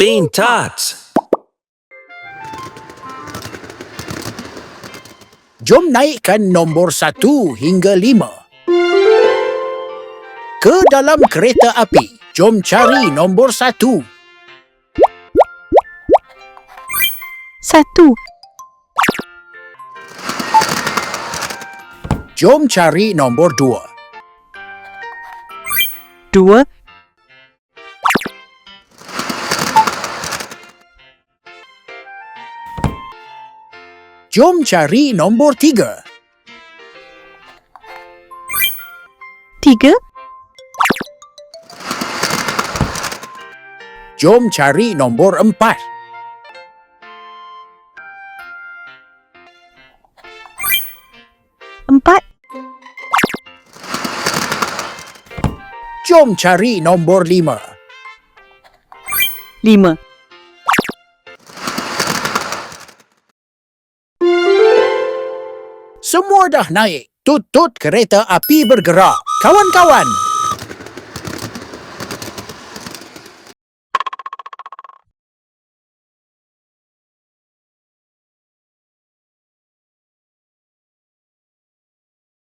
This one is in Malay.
Bean Tots. Jom naikkan nombor satu hingga lima. Ke dalam kereta api. Jom cari nombor satu. Satu. Jom cari nombor dua. Dua. Jom cari nombor tiga. Tiga. Jom cari nombor empat. Empat. Jom cari nombor lima. Lima. Semua dah naik. Tutut kereta api bergerak. Kawan-kawan,